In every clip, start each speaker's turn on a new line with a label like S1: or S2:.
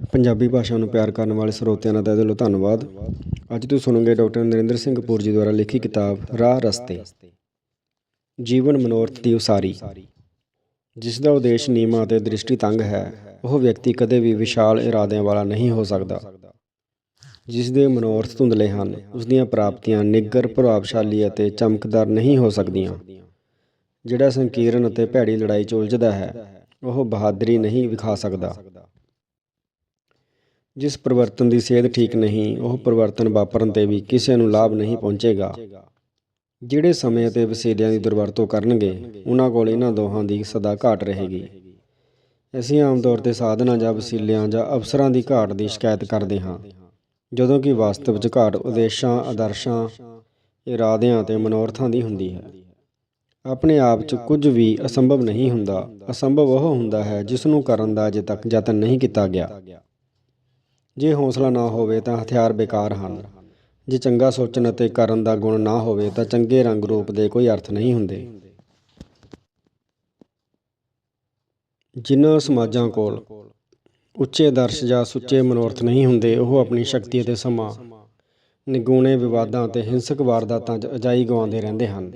S1: ਪੰਜਾਬੀ ਭਾਸ਼ਾ ਨੂੰ ਪਿਆਰ ਕਰਨ ਵਾਲੇ ਸਰੋਤਿਆਂ ਦਾ ਤਹਿ ਦਿਲੋਂ ਧੰਨਵਾਦ। ਅੱਜ ਤੁਸੀਂ ਸੁਣੋਗੇ ਡਾਕਟਰ ਨਰਿੰਦਰ ਸਿੰਘ ਕਪੂਰ ਜੀ ਦੁਆਰਾ ਲਿਖੀ ਕਿਤਾਬ, ਰਾਹ ਰਸਤੇ। ਜੀਵਨ ਮਨੋਰਥ ਦੀ ਉਸਾਰੀ। ਜਿਸ ਦਾ ਉਦੇਸ਼ ਨੀਮਾ ਅਤੇ ਦ੍ਰਿਸ਼ਟੀ ਤੰਗ ਹੈ, ਉਹ ਵਿਅਕਤੀ ਕਦੇ ਵੀ ਵਿਸ਼ਾਲ ਇਰਾਦਿਆਂ ਵਾਲਾ ਨਹੀਂ ਹੋ ਸਕਦਾ। ਜਿਸ ਦੇ ਮਨੋਰਥ ਧੁੰਦਲੇ ਹਨ, ਉਸ ਦੀਆਂ ਪ੍ਰਾਪਤੀਆਂ ਨਿੱਗਰ ਪ੍ਰਭਾਵਸ਼ਾਲੀ ਅਤੇ ਚਮਕਦਾਰ ਨਹੀਂ ਹੋ ਸਕਦੀਆਂ। ਜਿਹੜਾ ਸੰਕੀਰਨ ਅਤੇ ਭੈੜੀ ਲੜਾਈ 'ਚ ਉਲਝਦਾ ਹੈ, ਉਹ ਬਹਾਦਰੀ ਨਹੀਂ ਵਿਖਾ ਸਕਦਾ। ਜਿਸ ਪਰਿਵਰਤਨ ਦੀ ਸੇਧ ਠੀਕ ਨਹੀਂ, ਉਹ ਪਰਿਵਰਤਨ ਵਾਪਰਨ ਤੇ ਵੀ ਕਿਸੇ ਨੂੰ ਲਾਭ ਨਹੀਂ ਪਹੁੰਚੇਗਾ। ਜਿਹੜੇ ਸਮੇਂ ਅਤੇ ਵਸੀਲਿਆਂ ਦੀ ਦੁਰਵਰਤੋਂ ਕਰਨਗੇ, ਉਹਨਾਂ ਕੋਲ ਇਹਨਾਂ ਦੋਹਾਂ ਦੀ ਸਦਾ ਘਾਟ ਰਹੇਗੀ। ਅਸੀਂ ਆਮ ਤੌਰ ਤੇ ਸਾਧਨਾਂ ਜਾਂ ਵਸੀਲਿਆਂ ਜਾਂ ਅਵਸਰਾਂ ਦੀ ਘਾਟ ਦੀ ਸ਼ਿਕਾਇਤ ਕਰਦੇ ਹਾਂ, ਜਦੋਂ ਕਿ ਵਾਸਤਵ ਵਿੱਚ ਘਾਟ ਉਦੇਸ਼ਾਂ, ਆਦਰਸ਼ਾਂ, ਇਰਾਦਿਆਂ ਅਤੇ ਮਨੋਰਥਾਂ ਦੀ ਹੁੰਦੀ ਹੈ। ਆਪਣੇ ਆਪ 'ਚ ਕੁਝ ਵੀ ਅਸੰਭਵ ਨਹੀਂ ਹੁੰਦਾ, ਅਸੰਭਵ ਉਹ ਹੁੰਦਾ ਹੈ ਜਿਸ ਨੂੰ ਕਰਨ ਦਾ ਅਜੇ ਤੱਕ ਯਤਨ ਨਹੀਂ ਕੀਤਾ ਗਿਆ। ਜੇ ਹੌਸਲਾ ਨਾ ਹੋਵੇ ਤਾਂ ਹਥਿਆਰ ਬੇਕਾਰ ਹਨ। ਜੇ ਚੰਗਾ ਸੋਚਣ ਅਤੇ ਕਰਨ ਦਾ ਗੁਣ ਨਾ ਹੋਵੇ ਤਾਂ ਚੰਗੇ ਰੰਗ ਰੂਪ ਦੇ ਕੋਈ ਅਰਥ ਨਹੀਂ ਹੁੰਦੇ। ਜਿਨ੍ਹਾਂ ਸਮਾਜਾਂ ਕੋਲ ਉੱਚੇ ਆਦਰਸ਼ ਜਾਂ ਸੁੱਚੇ ਮਨੋਰਥ ਨਹੀਂ ਹੁੰਦੇ, ਉਹ ਆਪਣੀ ਸ਼ਕਤੀ ਅਤੇ ਸਮਾਂ, ਨਿਗੂਣੇ ਵਿਵਾਦਾਂ ਅਤੇ ਹਿੰਸਕ ਵਾਰਦਾਤਾਂ 'ਚ ਅਜਾਈ ਗਵਾਉਂਦੇ ਰਹਿੰਦੇ ਹਨ।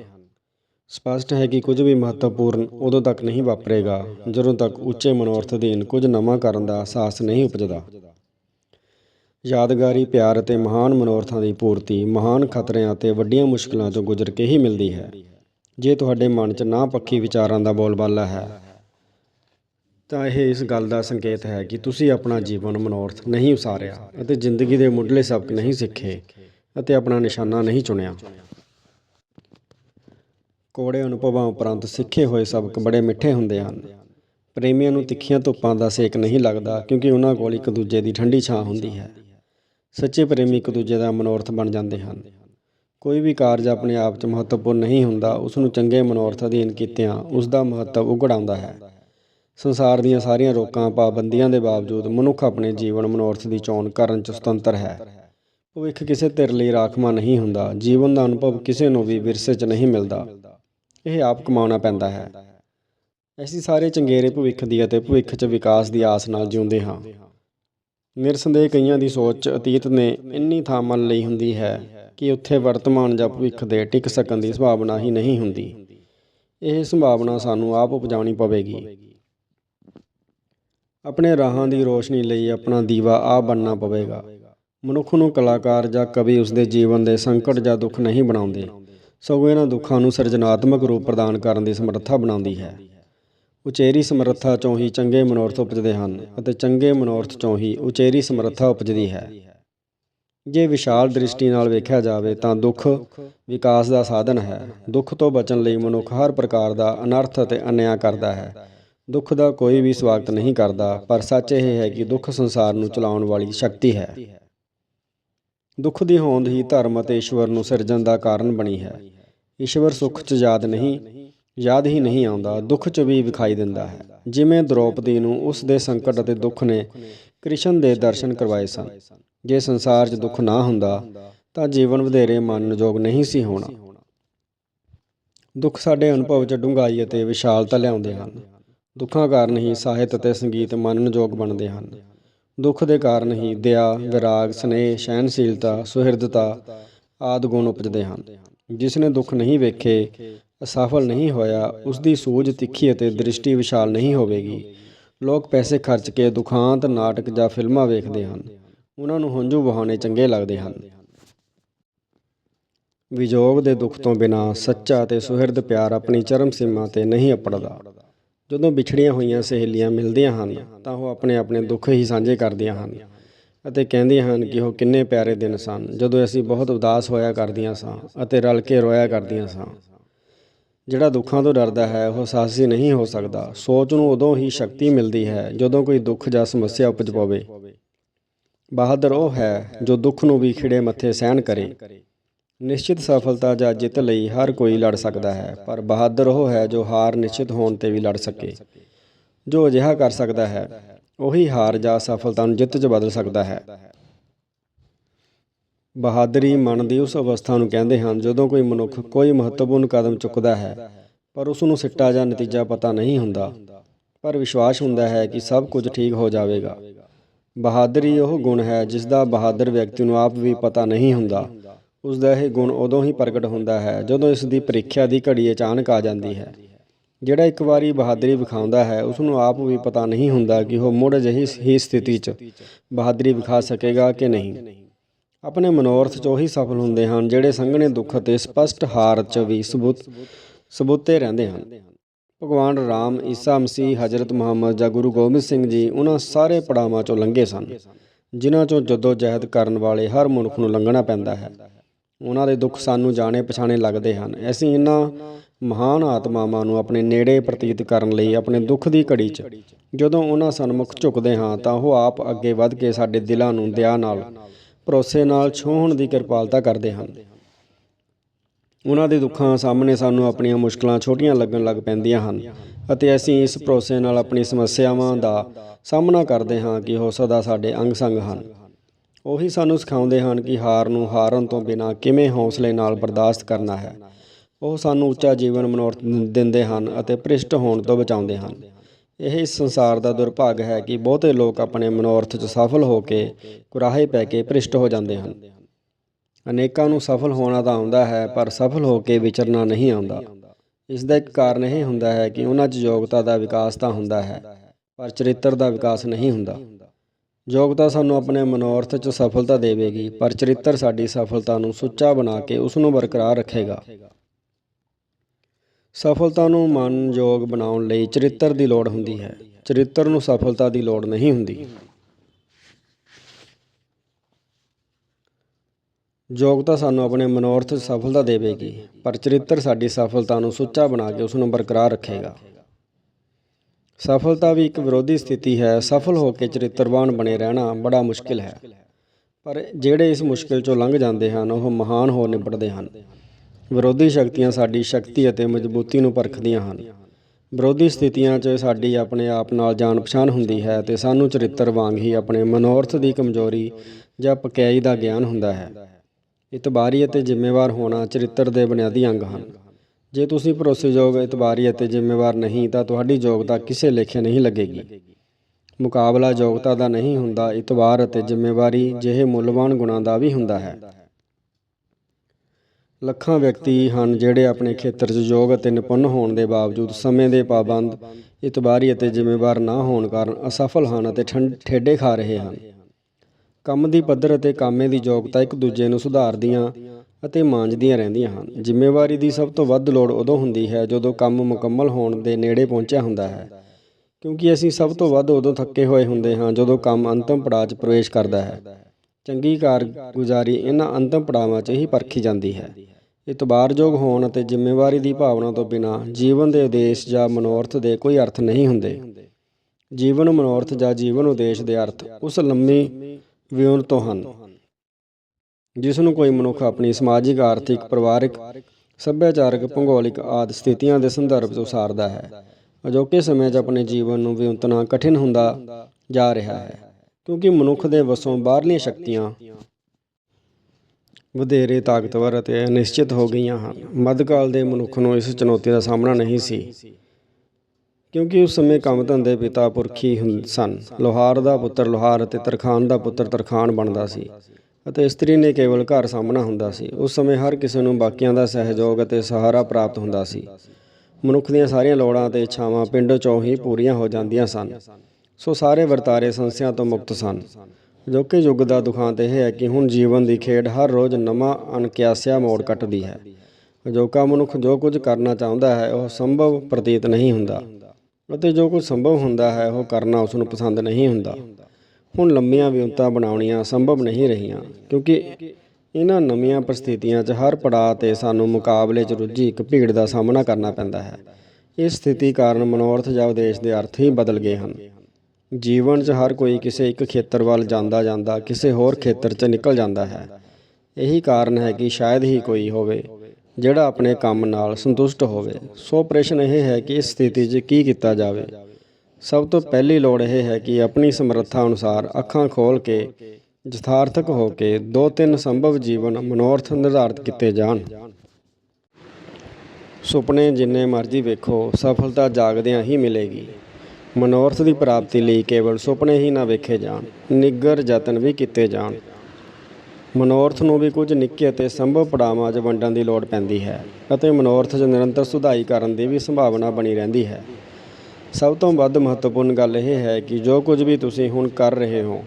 S1: ਸਪਸ਼ਟ ਹੈ ਕਿ ਕੁਝ ਵੀ ਮਹੱਤਵਪੂਰਨ ਉਦੋਂ ਤੱਕ ਨਹੀਂ ਵਾਪਰੇਗਾ, ਜਦੋਂ ਤੱਕ ਉੱਚੇ ਮਨੋਰਥ ਅਧੀਨ ਕੁਝ ਨਵਾਂ ਕਰਨ ਦਾ ਅਹਿਸਾਸ ਨਹੀਂ ਉਪਜਦਾ। ਯਾਦਗਾਰੀ, ਪਿਆਰ ਅਤੇ ਮਹਾਨ ਮਨੋਰਥਾਂ ਦੀ ਪੂਰਤੀ, ਮਹਾਨ ਖਤਰਿਆਂ ਅਤੇ ਵੱਡੀਆਂ ਮੁਸ਼ਕਲਾਂ 'ਚੋਂ ਗੁਜ਼ਰ ਕੇ ਹੀ ਮਿਲਦੀ ਹੈ। ਜੇ ਤੁਹਾਡੇ ਮਨ 'ਚ ਨਾ ਪੱਖੀ ਵਿਚਾਰਾਂ ਦਾ ਬੋਲਬਾਲਾ ਹੈ, ਤਾਂ ਇਹ ਇਸ ਗੱਲ ਦਾ ਸੰਕੇਤ ਹੈ ਕਿ ਤੁਸੀਂ ਆਪਣਾ ਜੀਵਨ ਮਨੋਰਥ ਨਹੀਂ ਉਸਾਰਿਆ ਅਤੇ ਜ਼ਿੰਦਗੀ ਦੇ ਮੁੱਢਲੇ ਸਬਕ ਨਹੀਂ ਸਿੱਖੇ ਅਤੇ ਆਪਣਾ ਨਿਸ਼ਾਨਾ ਨਹੀਂ ਚੁਣਿਆ। ਕੋੜੇ ਅਨੁਭਵਾਂ ਉਪਰੰਤ ਸਿੱਖੇ ਹੋਏ ਸਬਕ ਬੜੇ ਮਿੱਠੇ ਹੁੰਦੇ ਹਨ। ਪ੍ਰੇਮੀਆਂ ਨੂੰ ਤਿੱਖੀਆਂ ਧੁੱਪਾਂ ਦਾ ਸੇਕ ਨਹੀਂ ਲੱਗਦਾ ਕਿਉਂਕਿ ਉਹਨਾਂ ਕੋਲ ਇੱਕ ਦੂਜੇ ਦੀ ਠੰਡੀ ਛਾਂ ਹੁੰਦੀ ਹੈ। ਸੱਚੇ ਪ੍ਰੇਮੀ ਇੱਕ ਦੂਜੇ ਦਾ ਮਨੋਰਥ ਬਣ ਜਾਂਦੇ ਹਨ। ਕੋਈ ਵੀ ਕਾਰਜ ਆਪਣੇ ਆਪ 'ਚ ਮਹੱਤਵਪੂਰਨ ਨਹੀਂ ਹੁੰਦਾ ਉਸ ਨੂੰ ਚੰਗੇ ਮਨੋਰਥ ਅਧੀਨ ਕੀਤਿਆਂ ਉਸ ਦਾ ਮਹੱਤਵ ਉਘੜ ਆਉਂਦਾ ਹੈ। ਸੰਸਾਰ ਦੀਆਂ ਸਾਰੀਆਂ ਰੋਕਾਂ ਪਾਬੰਦੀਆਂ ਦੇ ਬਾਵਜੂਦ ਮਨੁੱਖ ਆਪਣੇ ਜੀਵਨ ਮਨੋਰਥ ਦੀ ਚੋਣ ਕਰਨ 'ਚ ਸੁਤੰਤਰ ਹੈ। ਭਵਿੱਖ ਕਿਸੇ ਧਿਰ ਲਈ ਰਾਖਵਾਂ ਨਹੀਂ ਹੁੰਦਾ, ਜੀਵਨ ਦਾ ਅਨੁਭਵ ਕਿਸੇ ਨੂੰ ਵੀ ਵਿਰਸੇ 'ਚ ਨਹੀਂ ਮਿਲਦਾ। ਇਹ ਆਪ ਕਮਾਉਣਾ ਪੈਂਦਾ ਹੈ। ਅਸੀਂ ਸਾਰੇ ਚੰਗੇਰੇ ਭਵਿੱਖ ਦੀ ਅਤੇ ਭਵਿੱਖ 'ਚ ਵਿਕਾਸ ਦੀ ਆਸ ਨਾਲ ਜਿਉਂਦੇ ਹਾਂ। ਨਿਰਸੰਦੇਹ ਕਈਆਂ ਦੀ ਸੋਚ ਅਤੀਤ ਨੇ ਇੰਨੀ ਥਾਂ ਮੰਨ ਲਈ ਹੁੰਦੀ ਹੈ ਕਿ ਉੱਥੇ ਵਰਤਮਾਨ ਜਾਂ ਭਵਿੱਖ ਦੇ ਟਿਕ ਸਕਣ ਦੀ ਸੰਭਾਵਨਾ ਹੀ ਨਹੀਂ ਹੁੰਦੀ। ਇਹ ਸੰਭਾਵਨਾ ਸਾਨੂੰ ਆਪ ਉਪਜਾਉਣੀ ਪਵੇਗੀ। ਆਪਣੇ ਰਾਹਾਂ ਦੀ ਰੋਸ਼ਨੀ ਲਈ ਆਪਣਾ ਦੀਵਾ ਆਪ ਬਣਨਾ ਪਵੇਗਾ। ਮਨੁੱਖ ਨੂੰ ਕਲਾਕਾਰ ਜਾਂ ਕਵੀ ਉਸਦੇ ਜੀਵਨ ਦੇ ਸੰਕਟ ਜਾਂ ਦੁੱਖ ਨਹੀਂ ਬਣਾਉਂਦੇ। ਸਗੋਂ ਇਹਨਾਂ ਦੁੱਖਾਂ ਨੂੰ ਸਿਰਜਣਾਤਮਕ ਰੂਪ ਪ੍ਰਦਾਨ ਕਰਨ ਦੀ ਸਮਰੱਥਾ ਬਣਾਉਂਦੀ ਹੈ। ਉਚੇਰੀ ਸਮਰੱਥਾ ਚੋਂ ਹੀ ਚੰਗੇ ਮਨੋਰਥ ਉਪਜਦੇ ਹਨ ਅਤੇ ਚੰਗੇ ਮਨੋਰਥ ਚੋਂ ਹੀ ਉਚੇਰੀ ਸਮਰੱਥਾ ਉਪਜਦੀ ਹੈ। ਜੇ ਵਿਸ਼ਾਲ ਦ੍ਰਿਸ਼ਟੀ ਨਾਲ ਵੇਖਿਆ ਜਾਵੇ ਤਾਂ ਦੁੱਖ ਵਿਕਾਸ ਦਾ ਸਾਧਨ ਹੈ। ਦੁੱਖ ਤੋਂ ਬਚਣ ਲਈ ਮਨੁੱਖ ਹਰ ਪ੍ਰਕਾਰ ਦਾ ਅਨਰਥ ਅਤੇ ਅਨਿਆਂ ਕਰਦਾ ਹੈ। ਦੁੱਖ ਦਾ ਕੋਈ ਵੀ ਸਵਾਗਤ ਨਹੀਂ ਕਰਦਾ, ਪਰ ਸੱਚ ਇਹ ਹੈ ਕਿ ਦੁੱਖ ਸੰਸਾਰ ਨੂੰ ਚਲਾਉਣ ਵਾਲੀ ਸ਼ਕਤੀ ਹੈ। ਦੁੱਖ ਦੀ ਹੋਂਦ ਹੀ ਧਰਮ ਅਤੇ ਈਸ਼ਵਰ ਨੂੰ ਸਿਰਜਣ ਦਾ ਕਾਰਨ ਬਣੀ ਹੈ। ਈਸ਼ਵਰ ਸੁੱਖ 'ਚ ਯਾਦ ਨਹੀਂ ਯਾਦ ਹੀ ਨਹੀਂ ਆਉਂਦਾ, ਦੁੱਖ 'ਚ ਵੀ ਵਿਖਾਈ ਦਿੰਦਾ ਹੈ। ਜਿਵੇਂ ਦ੍ਰੋਪਦੀ ਨੂੰ ਉਸ ਦੇ ਸੰਕਟ ਅਤੇ ਦੁੱਖ ਨੇ ਕ੍ਰਿਸ਼ਨ ਦੇ ਦਰਸ਼ਨ ਕਰਵਾਏ ਸਨ। ਜੇ ਸੰਸਾਰ 'ਚ ਦੁੱਖ ਨਾ ਹੁੰਦਾ, ਤਾਂ ਜੀਵਨ ਵਧੇਰੇ ਮਨਯੋਗ ਨਹੀਂ ਸੀ ਹੋਣਾ। ਦੁੱਖ ਸਾਡੇ ਅਨੁਭਵ 'ਚ ਡੂੰਘਾਈ ਅਤੇ ਵਿਸ਼ਾਲਤਾ ਲਿਆਉਂਦੇ ਹਨ। ਦੁੱਖਾਂ ਕਾਰਨ ਹੀ ਸਾਹਿਤ ਅਤੇ ਸੰਗੀਤ ਮੰਨਣਯੋਗ ਬਣਦੇ ਹਨ। ਦੁੱਖ ਦੇ ਕਾਰਨ ਹੀ ਦਇਆ, ਵਿਰਾਗ, ਸਨੇਹ ਸਹਿਨਸ਼ੀਲਤਾ ਸੁਹਿਰਦਤਾ ਆਦਿ ਗੁਣ ਉਪਜਦੇ ਹਨ। ਜਿਸ ਨੇ ਦੁੱਖ ਨਹੀਂ ਵੇਖੇ ਅਸਫਲ ਨਹੀਂ ਹੋਇਆ ਉਸ ਦੀ ਸੂਝ ਤਿੱਖੀ ਅਤੇ ਦ੍ਰਿਸ਼ਟੀ ਵਿਸ਼ਾਲ ਨਹੀਂ ਹੋਵੇਗੀ। ਲੋਕ ਪੈਸੇ ਖਰਚ ਕੇ ਦੁਖਾਂਤ, ਨਾਟਕ ਜਾਂ ਫਿਲਮਾਂ ਵੇਖਦੇ ਹਨ। ਉਹਨਾਂ ਨੂੰ ਹੰਝੂ ਵਹਾਉਣੇ ਚੰਗੇ ਲੱਗਦੇ ਹਨ। ਵਿਜੋਗ ਦੇ ਦੁੱਖ ਤੋਂ ਬਿਨਾ ਸੱਚਾ ਅਤੇ ਸੁਹਿਰਦ ਪਿਆਰ ਆਪਣੀ ਚਰਮ ਸੀਮਾ ਤੇ ਨਹੀਂ ਅਪੜਦਾ। ਜਦੋਂ ਵਿਛੜੀਆਂ ਹੋਈਆਂ ਸਹੇਲੀਆਂ ਮਿਲਦੀਆਂ ਹਨ, ਤਾਂ ਉਹ ਆਪਣੇ ਆਪਣੇ ਦੁੱਖ ਹੀ ਸਾਂਝੇ ਕਰਦੀਆਂ ਹਨ ਅਤੇ ਕਹਿੰਦੀਆਂ ਹਨ ਕਿ ਉਹ ਕਿੰਨੇ ਪਿਆਰੇ ਦਿਨ ਸਨ, ਜਦੋਂ ਅਸੀਂ ਬਹੁਤ ਉਦਾਸ ਹੋਇਆ ਕਰਦੀਆਂ ਸਾਂ ਅਤੇ ਰਲ ਕੇ ਰੋਇਆ ਕਰਦੀਆਂ ਸਾਂ। ਜਿਹੜਾ ਦੁੱਖਾਂ ਤੋਂ ਡਰਦਾ ਹੈ, ਉਹ ਸਾਹਸੀ ਨਹੀਂ ਹੋ ਸਕਦਾ। ਸੋਚ ਨੂੰ ਉਦੋਂ ਹੀ ਸ਼ਕਤੀ ਮਿਲਦੀ ਹੈ, ਜਦੋਂ ਕੋਈ ਦੁੱਖ ਜਾਂ ਸਮੱਸਿਆ ਉਪਜ ਪਵੇ। ਬਹਾਦਰ ਉਹ ਹੈ ਜੋ ਦੁੱਖ ਨੂੰ ਵੀ ਖਿੜੇ ਮੱਥੇ ਸਹਿਣ ਕਰੇ। ਨਿਸ਼ਚਿਤ ਸਫਲਤਾ ਜਾਂ ਜਿੱਤ ਲਈ ਹਰ ਕੋਈ ਲੜ ਸਕਦਾ ਹੈ, ਪਰ ਬਹਾਦਰ ਉਹ ਹੈ ਜੋ ਹਾਰ ਨਿਸ਼ਚਿਤ ਹੋਣ ਤੇ ਵੀ ਲੜ ਸਕੇ। ਜੋ ਅਜਿਹਾ ਕਰ ਸਕਦਾ ਹੈ, ਉਹੀ ਹਾਰ ਜਾਂ ਸਫਲਤਾ ਨੂੰ ਜਿੱਤ 'ਚ ਬਦਲ ਸਕਦਾ ਹੈ। ਬਹਾਦਰੀ ਮਨ ਦੀ ਉਸ ਅਵਸਥਾ ਨੂੰ ਕਹਿੰਦੇ ਹਨ, ਜਦੋਂ ਕੋਈ ਮਨੁੱਖ ਕੋਈ ਮਹੱਤਵਪੂਰਨ ਕਦਮ ਚੁੱਕਦਾ ਹੈ, ਪਰ ਉਸ ਨੂੰ ਸਿੱਟਾ ਜਾਂ ਨਤੀਜਾ ਪਤਾ ਨਹੀਂ ਹੁੰਦਾ, ਪਰ ਵਿਸ਼ਵਾਸ ਹੁੰਦਾ ਹੈ ਕਿ ਸਭ ਕੁਝ ਠੀਕ ਹੋ ਜਾਵੇਗਾ। ਬਹਾਦਰੀ ਉਹ ਗੁਣ ਹੈ ਜਿਸ ਦਾ ਬਹਾਦਰ ਵਿਅਕਤੀ ਨੂੰ ਆਪ ਵੀ ਪਤਾ ਨਹੀਂ ਹੁੰਦਾ। ਉਸ ਦਾ ਇਹ ਗੁਣ ਉਦੋਂ ਹੀ ਪ੍ਰਗਟ ਹੁੰਦਾ ਹੈ, ਜਦੋਂ ਇਸ ਦੀ ਪ੍ਰੀਖਿਆ ਦੀ ਘੜੀ ਅਚਾਨਕ ਆ ਜਾਂਦੀ ਹੈ। ਜਿਹੜਾ ਇੱਕ ਵਾਰੀ ਬਹਾਦਰੀ ਵਿਖਾਉਂਦਾ ਹੈ, ਉਸ ਨੂੰ ਆਪ ਵੀ ਪਤਾ ਨਹੀਂ ਹੁੰਦਾ ਕਿ ਉਹ ਮੁੜ ਅਜਿਹੀ ਹੀ ਸਥਿਤੀ 'ਚ ਬਹਾਦਰੀ ਵਿਖਾ ਸਕੇਗਾ ਕਿ ਨਹੀਂ। ਆਪਣੇ ਮਨੋਰਥ 'ਚ ਉਹੀ ਸਫਲ ਹੁੰਦੇ ਹਨ, ਜਿਹੜੇ ਸੰਘਣੇ ਦੁੱਖ ਅਤੇ ਸਪਸ਼ਟ ਹਾਰ 'ਚ ਵੀ ਸਬੂਤ, ਸਬੂਤੇ ਰਹਿੰਦੇ ਹਨ। ਭਗਵਾਨ ਰਾਮ, ਈਸਾ ਮਸੀਹ, ਹਜ਼ਰਤ ਮੁਹੰਮਦ ਜਾਂ ਗੁਰੂ ਗੋਬਿੰਦ ਸਿੰਘ ਜੀ ਉਹਨਾਂ ਸਾਰੇ ਪੜਾਵਾਂ 'ਚੋਂ ਲੰਘੇ ਸਨ, ਜਿਨ੍ਹਾਂ 'ਚੋਂ ਜਦੋਂ ਜਹਿਦ ਕਰਨ ਵਾਲੇ ਹਰ ਮਨੁੱਖ ਨੂੰ ਲੰਘਣਾ ਪੈਂਦਾ ਹੈ। ਉਹਨਾਂ ਦੇ ਦੁੱਖ ਸਾਨੂੰ ਜਾਣੇ ਪਛਾਣੇ ਲੱਗਦੇ ਹਨ। ਅਸੀਂ ਇਹਨਾਂ ਮਹਾਨ ਆਤਮਾਵਾਂ ਨੂੰ ਆਪਣੇ ਨੇੜੇ ਪ੍ਰਤੀਤ ਕਰਨ ਲਈ ਆਪਣੇ ਦੁੱਖ ਦੀ ਘੜੀ 'ਚ, ਜਦੋਂ ਉਹਨਾਂ ਸਨਮੁਖ ਝੁਕਦੇ ਹਾਂ ਤਾਂ ਉਹ ਆਪ ਅੱਗੇ ਵੱਧ ਕੇ ਸਾਡੇ ਦਿਲਾਂ ਨੂੰ ਦਇਆ ਨਾਲ ਭਰੋਸੇ ਨਾਲ ਛੋਹਣ ਦੀ ਕਿਰਪਾਲਤਾ ਕਰਦੇ ਹਨ। ਉਹਨਾਂ ਦੇ ਦੁੱਖਾਂ ਸਾਹਮਣੇ ਸਾਨੂੰ ਆਪਣੀਆਂ ਮੁਸ਼ਕਲਾਂ ਛੋਟੀਆਂ ਲੱਗਣ ਲੱਗ ਪੈਂਦੀਆਂ ਹਨ ਅਤੇ ਅਸੀਂ ਇਸ ਭਰੋਸੇ ਨਾਲ ਆਪਣੀ ਸਮੱਸਿਆਵਾਂ ਦਾ ਸਾਹਮਣਾ ਕਰਦੇ ਹਾਂ ਕਿ ਉਹ ਸਦਾ ਸਾਡੇ ਅੰਗ ਸੰਗ ਹਨ। ਉਹੀ ਸਾਨੂੰ ਸਿਖਾਉਂਦੇ ਹਨ ਕਿ ਹਾਰ ਨੂੰ ਹਾਰਨ ਤੋਂ ਬਿਨਾਂ ਕਿਵੇਂ ਹੌਸਲੇ ਨਾਲ ਬਰਦਾਸ਼ਤ ਕਰਨਾ ਹੈ। ਉਹ ਸਾਨੂੰ ਉੱਚਾ ਜੀਵਨ ਮਨੋਰਥ ਦਿੰਦੇ ਹਨ ਅਤੇ ਭ੍ਰਿਸ਼ਟ ਹੋਣ ਤੋਂ ਬਚਾਉਂਦੇ ਹਨ। ਇਹ ਇਸ ਸੰਸਾਰ ਦਾ ਦੁਰਭਾਗ ਹੈ ਕਿ ਬਹੁਤੇ ਲੋਕ ਆਪਣੇ ਮਨੋਰਥ 'ਚ ਸਫਲ ਹੋ ਕੇ ਕੁਰਾਹੇ ਪੈ ਕੇ ਭ੍ਰਿਸ਼ਟ ਹੋ ਜਾਂਦੇ ਹਨ। ਅਨੇਕਾਂ ਨੂੰ ਸਫਲ ਹੋਣਾ ਤਾਂ ਆਉਂਦਾ ਹੈ, ਪਰ ਸਫਲ ਹੋ ਕੇ ਵਿਚਰਨਾ ਨਹੀਂ ਆਉਂਦਾ। ਇਸ ਦਾ ਇੱਕ ਕਾਰਨ ਇਹ ਹੁੰਦਾ ਹੈ ਕਿ ਉਹਨਾਂ 'ਚ ਯੋਗਤਾ ਦਾ ਵਿਕਾਸ ਤਾਂ ਹੁੰਦਾ ਹੈ, ਪਰ ਚਰਿੱਤਰ ਦਾ ਵਿਕਾਸ ਨਹੀਂ ਹੁੰਦਾ। ਯੋਗਤਾ ਸਾਨੂੰ ਆਪਣੇ ਮਨੋਰਥ 'ਚ ਸਫਲਤਾ ਦੇਵੇਗੀ, ਪਰ ਚਰਿੱਤਰ ਸਾਡੀ ਸਫਲਤਾ ਨੂੰ ਸੁੱਚਾ ਬਣਾ ਕੇ ਉਸ ਨੂੰ ਬਰਕਰਾਰ ਰੱਖੇਗਾ। ਸਫਲਤਾ ਨੂੰ ਮਨਯੋਗ ਬਣਾਉਣ ਲਈ ਚਰਿੱਤਰ ਦੀ ਲੋੜ ਹੁੰਦੀ ਹੈ। ਚਰਿੱਤਰ ਨੂੰ ਸਫਲਤਾ ਦੀ ਲੋੜ ਨਹੀਂ ਹੁੰਦੀ। ਯੋਗਤਾ ਸਾਨੂੰ ਆਪਣੇ ਮਨੋਰਥ ਸਫਲਤਾ ਦੇਵੇਗੀ, ਪਰ ਚਰਿੱਤਰ ਸਾਡੀ ਸਫਲਤਾ ਨੂੰ ਸੁੱਚਾ ਬਣਾ ਕੇ ਉਸ ਨੂੰ ਬਰਕਰਾਰ ਰੱਖੇਗਾ। ਸਫਲਤਾ ਵੀ ਇੱਕ ਵਿਰੋਧੀ ਸਥਿਤੀ ਹੈ। ਸਫਲ ਹੋ ਕੇ ਚਰਿੱਤਰਵਾਨ ਬਣੇ ਰਹਿਣਾ ਬੜਾ ਮੁਸ਼ਕਿਲ ਹੈ। ਪਰ ਜਿਹੜੇ ਇਸ ਮੁਸ਼ਕਿਲ 'ਚੋਂ ਲੰਘ ਜਾਂਦੇ ਹਨ, ਉਹ ਮਹਾਨ ਹੋ ਨਿਬੜਦੇ ਹਨ। ਵਿਰੋਧੀ ਸ਼ਕਤੀਆਂ ਸਾਡੀ ਸ਼ਕਤੀ ਅਤੇ ਮਜ਼ਬੂਤੀ ਨੂੰ ਪਰਖਦੀਆਂ ਹਨ। ਵਿਰੋਧੀ ਸਥਿਤੀਆਂ 'ਚ ਸਾਡੀ ਆਪਣੇ ਆਪ ਨਾਲ ਜਾਣ ਪਛਾਣ ਹੁੰਦੀ ਹੈ ਤੇ ਸਾਨੂੰ ਚਰਿੱਤਰ ਵਾਂਗ ਹੀ ਆਪਣੇ ਮਨੋਰਥ ਦੀ ਕਮਜ਼ੋਰੀ ਜਾਂ ਪਕਿਆਈ ਦਾ ਗਿਆਨ ਹੁੰਦਾ ਹੈ। ਇਤਬਾਰੀ ਅਤੇ ਜ਼ਿੰਮੇਵਾਰ ਹੋਣਾ ਚਰਿੱਤਰ ਦੇ ਬੁਨਿਆਦੀ ਅੰਗ ਹਨ। ਜੇ ਤੁਸੀਂ ਭਰੋਸੇਯੋਗ ਇਤਬਾਰੀ ਅਤੇ ਜ਼ਿੰਮੇਵਾਰ ਨਹੀਂ ਤਾਂ ਤੁਹਾਡੀ ਯੋਗਤਾ ਕਿਸੇ ਲੇਖੇ ਨਹੀਂ ਲੱਗੇਗੀ। ਮੁਕਾਬਲਾ ਯੋਗਤਾ ਦਾ ਨਹੀਂ ਹੁੰਦਾ, ਇਤਬਾਰ ਅਤੇ ਜ਼ਿੰਮੇਵਾਰੀ ਜਿਹੇ ਮੁੱਲਵਾਨ ਗੁਣਾਂ ਦਾ ਵੀ ਹੁੰਦਾ ਹੈ। ਲੱਖਾਂ ਵਿਅਕਤੀ ਹਨ ਜਿਹੜੇ ਆਪਣੇ ਖੇਤਰ 'ਚ ਯੋਗ ਅਤੇ ਨਿਪੁੰਨ ਹੋਣ ਦੇ ਬਾਵਜੂਦ ਸਮੇਂ ਦੇ ਪਾਬੰਦ, ਇਤਬਾਰੀ ਅਤੇ ਜ਼ਿੰਮੇਵਾਰ ਨਾ ਹੋਣ ਕਾਰਨ ਅਸਫਲ ਹਨ ਅਤੇ ਠੰਡ- ਠੇਡੇ ਖਾ ਰਹੇ ਹਨ। ਕੰਮ ਦੀ ਪੱਧਰ ਅਤੇ ਕਾਮੇ ਦੀ ਯੋਗਤਾ ਇੱਕ ਦੂਜੇ ਨੂੰ ਸੁਧਾਰਦੀਆਂ ਅਤੇ ਮਾਂਜਦੀਆਂ ਰਹਿੰਦੀਆਂ ਹਨ। ਜ਼ਿੰਮੇਵਾਰੀ ਦੀ ਸਭ ਤੋਂ ਵੱਧ ਲੋੜ ਉਦੋਂ ਹੁੰਦੀ ਹੈ ਜਦੋਂ ਕੰਮ ਮੁਕੰਮਲ ਹੋਣ ਦੇ ਨੇੜੇ ਪਹੁੰਚਿਆ ਹੁੰਦਾ ਹੈ, ਕਿਉਂਕਿ ਅਸੀਂ ਸਭ ਤੋਂ ਵੱਧ ਉਦੋਂ ਥੱਕੇ ਹੋਏ ਹੁੰਦੇ ਹਾਂ ਜਦੋਂ ਕੰਮ ਅੰਤਮ ਪੜਾਅ 'ਚ ਪ੍ਰਵੇਸ਼ ਕਰਦਾ ਹੈ। ਚੰਗੀ ਕਾਰਗੁਜ਼ਾਰੀ ਇਹਨਾਂ ਅੰਤਮ ਪੜਾਵਾਂ 'ਚ ਹੀ ਪਰਖੀ ਜਾਂਦੀ ਹੈ। ਇਤਬਾਰਯੋਗ ਹੋਣ ਅਤੇ ਜ਼ਿੰਮੇਵਾਰੀ ਦੀ ਭਾਵਨਾ ਤੋਂ ਬਿਨਾਂ ਜੀਵਨ ਦੇ ਉਦੇਸ਼ ਜਾਂ ਮਨੋਰਥ ਦੇ ਕੋਈ ਅਰਥ ਨਹੀਂ ਹੁੰਦੇ। ਜੀਵਨ ਮਨੋਰਥ ਜਾਂ ਜੀਵਨ ਉਦੇਸ਼ ਦੇ ਅਰਥ ਉਸ ਲੰਮੀ ਵਿਉਂਤ ਤੋਂ ਹਨ, ਜਿਸ ਨੂੰ ਕੋਈ ਮਨੁੱਖ ਆਪਣੀ ਸਮਾਜਿਕ, ਆਰਥਿਕ, ਪਰਿਵਾਰਿਕ, ਸੱਭਿਆਚਾਰਕ, ਭੂਗੋਲਿਕ ਆਦਿ ਸਥਿਤੀਆਂ ਦੇ ਸੰਦਰਭ 'ਚ ਉਸਾਰਦਾ ਹੈ। ਅਜੋਕੇ ਸਮੇਂ 'ਚ ਆਪਣੇ ਜੀਵਨ ਨੂੰ ਵਿਉਂਤਣਾ ਕਠਿਨ ਹੁੰਦਾ ਜਾ ਰਿਹਾ ਹੈ, ਕਿਉਂਕਿ ਮਨੁੱਖ ਦੇ ਵਸੋਂ ਬਾਹਰਲੀਆਂ ਸ਼ਕਤੀਆਂ ਵਧੇਰੇ ਤਾਕਤਵਰ ਅਤੇ ਅਨਿਸ਼ਚਿਤ ਹੋ ਗਈਆਂ ਹਨ। ਮੱਧਕਾਲ ਦੇ ਮਨੁੱਖ ਨੂੰ ਇਸ ਚੁਣੌਤੀ ਦਾ ਸਾਹਮਣਾ ਨਹੀਂ ਸੀ, ਕਿਉਂਕਿ ਉਸ ਸਮੇਂ ਕੰਮ ਧੰਦੇ ਪਿਤਾ ਪੁਰਖੀ ਹੁੰ- ਸਨ। ਲੋਹਾਰ ਦਾ ਪੁੱਤਰ ਲੋਹਾਰ ਅਤੇ ਤਰਖਾਨ ਦਾ ਪੁੱਤਰ ਤਰਖਾਨ ਬਣਦਾ ਸੀ ਅਤੇ ਇਸਤਰੀ ਨੇ ਕੇਵਲ ਘਰ ਸਾਹਮਣਾ ਹੁੰਦਾ ਸੀ। ਉਸ ਸਮੇਂ ਹਰ ਕਿਸੇ ਨੂੰ ਬਾਕੀਆਂ ਦਾ ਸਹਿਯੋਗ ਅਤੇ ਸਹਾਰਾ ਪ੍ਰਾਪਤ ਹੁੰਦਾ ਸੀ। ਮਨੁੱਖ ਦੀਆਂ ਸਾਰੀਆਂ ਲੋੜਾਂ ਅਤੇ ਇੱਛਾਵਾਂ ਪਿੰਡ ਚੋਂ ਹੀ ਪੂਰੀਆਂ ਹੋ ਜਾਂਦੀਆਂ ਸਨ। ਸੋ ਸਾਰੇ ਵਰਤਾਰੇ ਸੰਸਿਆਂ ਤੋਂ ਮੁਕਤ ਸਨ। ਅਜੋਕੇ ਯੁੱਗ ਦਾ ਦੁਖਾਂਤ ਇਹ ਹੈ ਕਿ ਹੁਣ ਜੀਵਨ ਦੀ ਖੇਡ ਹਰ ਰੋਜ਼ ਨਵਾਂ ਅਣਕਿਆਸਿਆ ਮੋੜ ਕੱਟਦੀ ਹੈ। ਅਜੋਕਾ ਮਨੁੱਖ ਜੋ ਕੁਝ ਕਰਨਾ ਚਾਹੁੰਦਾ ਹੈ, ਉਹ ਸੰਭਵ ਪ੍ਰਤੀਤ ਨਹੀਂ ਹੁੰਦਾ ਅਤੇ ਜੋ ਕੁਝ ਸੰਭਵ ਹੁੰਦਾ ਹੈ, ਉਹ ਕਰਨਾ ਉਸ ਨੂੰ ਪਸੰਦ ਨਹੀਂ ਹੁੰਦਾ। ਹੁਣ ਲੰਮੀਆਂ ਵਿਉਂਤਾਂ ਬਣਾਉਣੀਆਂ ਸੰਭਵ ਨਹੀਂ ਰਹੀਆਂ ਕਿਉਂਕਿ ਇਹਨਾਂ ਨਵੀਆਂ ਪਰਿਸਥਿਤੀਆਂ 'ਚ ਹਰ ਪੜਾਅ ਤੇ ਸਾਨੂੰ ਮੁਕਾਬਲੇ 'ਚ ਰੁੱਝੀ ਇੱਕ ਭੀੜ ਦਾ ਸਾਹਮਣਾ ਕਰਨਾ ਪੈਂਦਾ ਹੈ। ਇਸ ਸਥਿਤੀ ਕਾਰਨ ਮਨੋਰਥ ਜਾਂ ਉਦੇਸ਼ ਦੇ ਅਰਥ ਹੀ ਬਦਲ ਗਏ ਹਨ। ਜੀਵਨ 'ਚ ਹਰ ਕੋਈ ਕਿਸੇ ਇੱਕ ਖੇਤਰ ਵੱਲ ਜਾਂਦਾ ਜਾਂਦਾ, ਕਿਸੇ ਹੋਰ ਖੇਤਰ 'ਚ ਨਿਕਲ ਜਾਂਦਾ ਹੈ। ਇਹੀ ਕਾਰਨ ਹੈ ਕਿ ਸ਼ਾਇਦ ਹੀ ਕੋਈ ਹੋਵੇ ਜਿਹੜਾ ਆਪਣੇ ਕੰਮ ਨਾਲ ਸੰਤੁਸ਼ਟ ਹੋਵੇ। ਸੋ ਪ੍ਰਸ਼ਨ ਇਹ ਹੈ ਕਿ ਇਸ ਸਥਿਤੀ 'ਚ ਕੀ ਕੀਤਾ ਜਾਵੇ। ਸਭ ਤੋਂ ਪਹਿਲੀ ਲੋੜ ਇਹ ਹੈ ਕਿ ਆਪਣੀ ਸਮਰੱਥਾ ਅਨੁਸਾਰ ਅੱਖਾਂ ਖੋਲ ਕੇ, ਯਥਾਰਥਕ ਹੋ ਕੇ ਦੋ ਤਿੰਨ ਸੰਭਵ ਜੀਵਨ ਮਨੋਰਥ ਨਿਰਧਾਰਤ ਕੀਤੇ ਜਾਣ। ਸੁਪਨੇ ਜਿੰਨੇ ਮਰਜ਼ੀ ਵੇਖੋ, ਸਫਲਤਾ ਜਾਗਦਿਆਂ ਹੀ ਮਿਲੇਗੀ। ਮਨੋਰਥ ਦੀ ਪ੍ਰਾਪਤੀ ਲਈ ਕੇਵਲ ਸੁਪਨੇ ਹੀ ਨਾ ਵੇਖੇ ਜਾਣ, ਨਿੱਗਰ ਯਤਨ ਵੀ ਕੀਤੇ ਜਾਣ। ਮਨੋਰਥ ਨੂੰ ਵੀ ਕੁਝ ਨਿੱਕੇ ਅਤੇ ਸੰਭਵ ਪੜਾਵਾਂ 'ਚ ਵੰਡਣ ਦੀ ਲੋੜ ਪੈਂਦੀ ਹੈ ਅਤੇ ਮਨੋਰਥ 'ਚ ਨਿਰੰਤਰ ਸੁਧਾਈ ਕਰਨ ਦੀ ਵੀ ਸੰਭਾਵਨਾ ਬਣੀ ਰਹਿੰਦੀ ਹੈ। ਸਭ ਤੋਂ ਵੱਧ ਮਹੱਤਵਪੂਰਨ ਗੱਲ ਇਹ ਹੈ ਕਿ ਜੋ ਕੁਝ ਵੀ ਤੁਸੀਂ ਹੁਣ ਕਰ ਰਹੇ ਹੋ,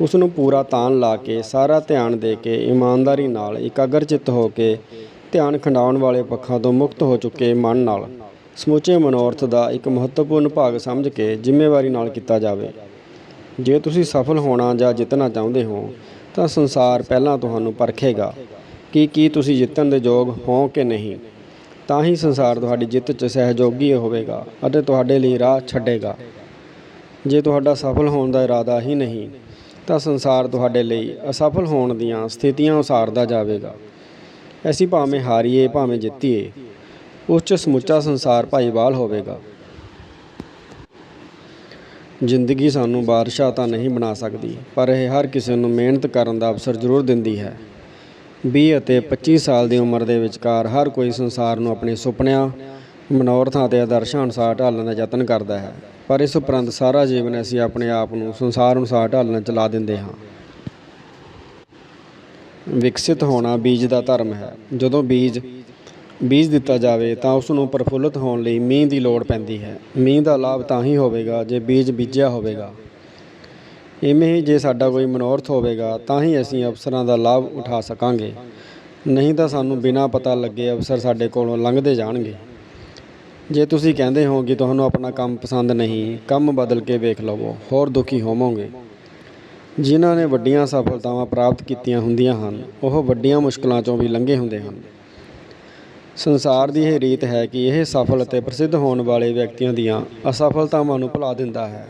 S1: ਉਸ ਨੂੰ ਪੂਰਾ ਤਾਨ ਲਾ ਕੇ, ਸਾਰਾ ਧਿਆਨ ਦੇ ਕੇ, ਇਮਾਨਦਾਰੀ ਨਾਲ ਇਕਾਗਰ ਚਿੱਤ ਹੋ ਕੇ, ਧਿਆਨ ਖੰਡਾਉਣ ਵਾਲੇ ਪੱਖਾਂ ਤੋਂ ਮੁਕਤ ਹੋ ਚੁੱਕੇ ਮਨ ਨਾਲ ਸਮੁੱਚੇ ਮਨੋਰਥ ਦਾ ਇੱਕ ਮਹੱਤਵਪੂਰਨ ਭਾਗ ਸਮਝ ਕੇ ਜ਼ਿੰਮੇਵਾਰੀ ਨਾਲ ਕੀਤਾ ਜਾਵੇ। ਜੇ ਤੁਸੀਂ ਸਫਲ ਹੋਣਾ ਜਾਂ ਜਿੱਤਣਾ ਚਾਹੁੰਦੇ ਹੋ, ਤਾਂ ਸੰਸਾਰ ਪਹਿਲਾਂ ਤੁਹਾਨੂੰ ਪਰਖੇਗਾ ਕਿ ਕੀ ਤੁਸੀਂ ਜਿੱਤਣ ਦੇ ਯੋਗ ਹੋ ਕਿ ਨਹੀਂ। ਤਾਂ ਹੀ ਸੰਸਾਰ ਤੁਹਾਡੀ ਜਿੱਤ 'ਚ ਸਹਿਯੋਗੀ ਹੋਵੇਗਾ ਅਤੇ ਤੁਹਾਡੇ ਲਈ ਰਾਹ ਛੱਡੇਗਾ। ਜੇ ਤੁਹਾਡਾ ਸਫਲ ਹੋਣ ਦਾ ਇਰਾਦਾ ਹੀ ਨਹੀਂ, ਤਾਂ ਸੰਸਾਰ ਤੁਹਾਡੇ ਲਈ ਅਸਫਲ ਹੋਣ ਦੀਆਂ ਸਥਿਤੀਆਂ ਉਸਾਰਦਾ ਜਾਵੇਗਾ। ਅਸੀਂ ਭਾਵੇਂ ਹਾਰੀਏ, ਭਾਵੇਂ ਜਿੱਤੀਏ ਉਸ 'ਚ ਸਮੁੱਚਾ ਸੰਸਾਰ ਭਾਈਵਾਲ ਹੋਵੇਗਾ। ਜ਼ਿੰਦਗੀ ਸਾਨੂੰ ਬਾਦਸ਼ਾਹ ਤਾਂ ਨਹੀਂ ਬਣਾ ਸਕਦੀ, ਪਰ ਇਹ ਹਰ ਕਿਸੇ ਨੂੰ ਮਿਹਨਤ ਕਰਨ ਦਾ ਅਵਸਰ ਜ਼ਰੂਰ ਦਿੰਦੀ ਹੈ। 20 ਅਤੇ 25 ਸਾਲ ਦੀ ਉਮਰ ਦੇ ਵਿਚਕਾਰ ਹਰ ਕੋਈ ਸੰਸਾਰ ਨੂੰ ਆਪਣੇ ਸੁਪਨਿਆਂ ਮਨੋਰਥਾਂ ਅਤੇ ਆਦਰਸ਼ਾਂ ਅਨੁਸਾਰ ਢਾਲਣ ਦਾ ਯਤਨ ਕਰਦਾ ਹੈ। ਪਰ ਇਸ ਉਪਰੰਤ ਸਾਰਾ ਜੀਵਨ ਅਸੀਂ ਆਪਣੇ ਆਪ ਨੂੰ ਸੰਸਾਰ ਅਨੁਸਾਰ ਢਾਲਣ ਚਲਾ ਦਿੰਦੇ ਹਾਂ। ਵਿਕਸਿਤ ਹੋਣਾ ਬੀਜ ਦਾ ਧਰਮ ਹੈ। ਜਦੋਂ ਬੀਜ ਬੀਜ ਦਿੱਤਾ ਜਾਵੇ ਤਾਂ ਉਸ ਨੂੰ ਪ੍ਰਫੁੱਲਤ ਹੋਣ ਲਈ ਮੀਂਹ ਦੀ ਲੋੜ ਪੈਂਦੀ ਹੈ। ਮੀਂਹ ਦਾ ਲਾਭ ਤਾਂ ਹੀ ਹੋਵੇਗਾ ਜੇ ਬੀਜ ਬੀਜਿਆ ਹੋਵੇਗਾ। ਇਵੇਂ ਹੀ ਜੇ ਸਾਡਾ ਕੋਈ ਮਨੋਰਥ ਹੋਵੇਗਾ ਤਾਂ ਹੀ ਅਸੀਂ ਅਵਸਰਾਂ ਦਾ ਲਾਭ ਉਠਾ ਸਕਾਂਗੇ। ਨਹੀਂ ਤਾਂ ਸਾਨੂੰ ਬਿਨਾਂ ਪਤਾ ਲੱਗੇ ਅਵਸਰ ਸਾਡੇ ਕੋਲੋਂ ਲੰਘਦੇ ਜਾਣਗੇ। ਜੇ ਤੁਸੀਂ ਕਹਿੰਦੇ ਹੋ ਕਿ ਤੁਹਾਨੂੰ ਆਪਣਾ ਕੰਮ ਪਸੰਦ ਨਹੀਂ, ਕੰਮ ਬਦਲ ਕੇ ਵੇਖ ਲਵੋ, ਹੋਰ ਦੁਖੀ ਹੋਵੋਗੇ। ਜਿਨ੍ਹਾਂ ਨੇ ਵੱਡੀਆਂ ਸਫਲਤਾਵਾਂ ਪ੍ਰਾਪਤ ਕੀਤੀਆਂ ਹੁੰਦੀਆਂ ਹਨ, ਉਹ ਵੱਡੀਆਂ ਮੁਸ਼ਕਲਾਂ ਚੋਂ ਵੀ ਲੰਘੇ ਹੁੰਦੇ ਹਨ। ਸੰਸਾਰ ਦੀ ਇਹ ਰੀਤ ਹੈ ਕਿ ਇਹ ਸਫਲ ਅਤੇ ਪ੍ਰਸਿੱਧ ਹੋਣ ਵਾਲੇ ਵਿਅਕਤੀਆਂ ਦੀਆਂ ਅਸਫਲਤਾਵਾਂ ਨੂੰ ਭੁਲਾ ਦਿੰਦਾ ਹੈ।